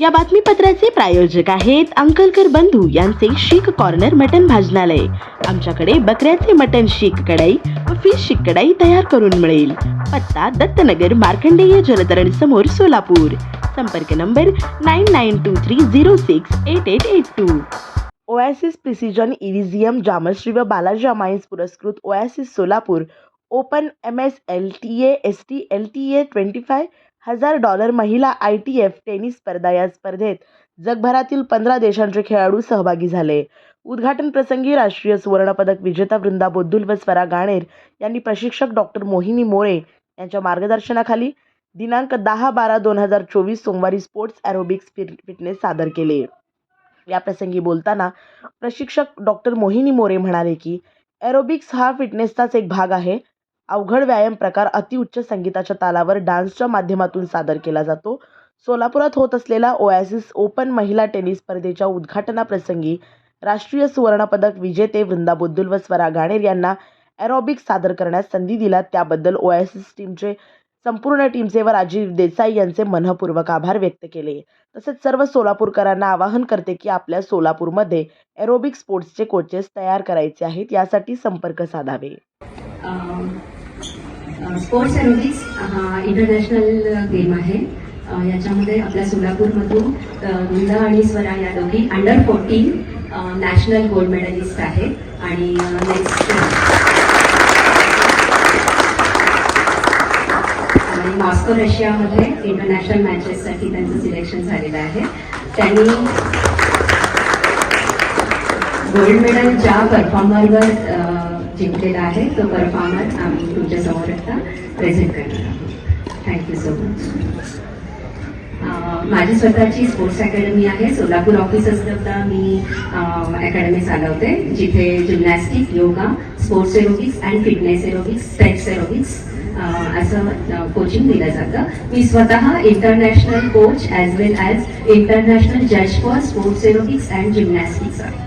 या बातमीपत्राचे प्रायोजक आहेत अंकलकर बंधू यांचे शीख कॉर्नर मटन भाजनालय. आमच्याकडे बकऱ्याचे मटन शीख कढाई व फिश शीख कढाई तयार करून मिळेल. पत्ता दत्तनगर मार्कंडेय जलतरण समोर सोलापूर. संपर्क number nine nine two three zero six eight eight eight two oasis precision इरिझियम Jamshri व बालाजी अमायन्स पुरस्कृत oasis Solapur. Open M S L T A S T L T A twenty five हजार डॉलर महिला आय टी एफ टेनिस स्पर्धा या स्पर्धेत जगभरातील पंधरा देशांचे खेळाडू सहभागी झाले. उद्घाटन प्रसंगी राष्ट्रीय सुवर्णपदक विजेता वृंदा बोद्दुल व स्वरा गाणेर यांनी प्रशिक्षक डॉक्टर मोहिनी मोरे यांच्या मार्गदर्शनाखाली दिनांक दहा बारा दोन हजार चोवीस सोमवारी स्पोर्ट्स ॲरोबिक्स फिट फिटनेस सादर केले. याप्रसंगी बोलताना प्रशिक्षक डॉक्टर मोहिनी मोरे म्हणाले की ॲरोबिक्स हा फिटनेसचाच एक भाग आहे. अवघड व्यायाम प्रकार अतिउच्च संगीताच्या तालावर डान्सच्या माध्यमातून सादर केला जातो. सोलापुरात होत असलेला ओॲसिस ओपन महिला टेनिस स्पर्धेच्या उद्घाटनाप्रसंगी राष्ट्रीय सुवर्णपदक विजेते वृंदा बुद्धुल व स्वरा गाणेर यांना ॲरोबिक्स सादर करण्यास संधी दिला. त्याबद्दल ओॲसिस टीमचे संपूर्ण टीमचे व राजीव देसाई यांचे मनःपूर्वक आभार व्यक्त केले. तसेच सर्व सोलापूरकरांना आवाहन करते की आपल्या सोलापूरमध्ये ॲरोबिक स्पोर्ट्सचे कोचेस तयार करायचे आहेत यासाठी संपर्क साधावे. स्पोर्ट्स एरोबिक्स हा इंटरनॅशनल गेम आहे. याच्यामध्ये आपल्या सोलापूरमधून वृंदा आणि स्वरा या दोघी under fourteen national gold medallist आहेत. आणि नेक्स्ट आणि मॉस्को रशियामध्ये इंटरनॅशनल मॅचेससाठी त्यांचं सिलेक्शन झालेलं आहे. त्यांनी गोल्ड मेडल ज्या परफॉर्मरवर जिंकलेला आहे तो परफॉर्मर आम्ही समोर आता प्रेझेंट करणार आहोत. थँक्यू सो मच माझी स्वतःची स्पोर्ट्स अकॅडमी आहे. सोलापूर ऑफिस असताना मी अकॅडमी चालवते जिथे gymnastic yoga sports aerobics and fitness aerobics straights aerobics असं कोचिंग दिलं जातं. मी स्वतः international coach as well as international जज for sports aerobics and gymnastics आहे.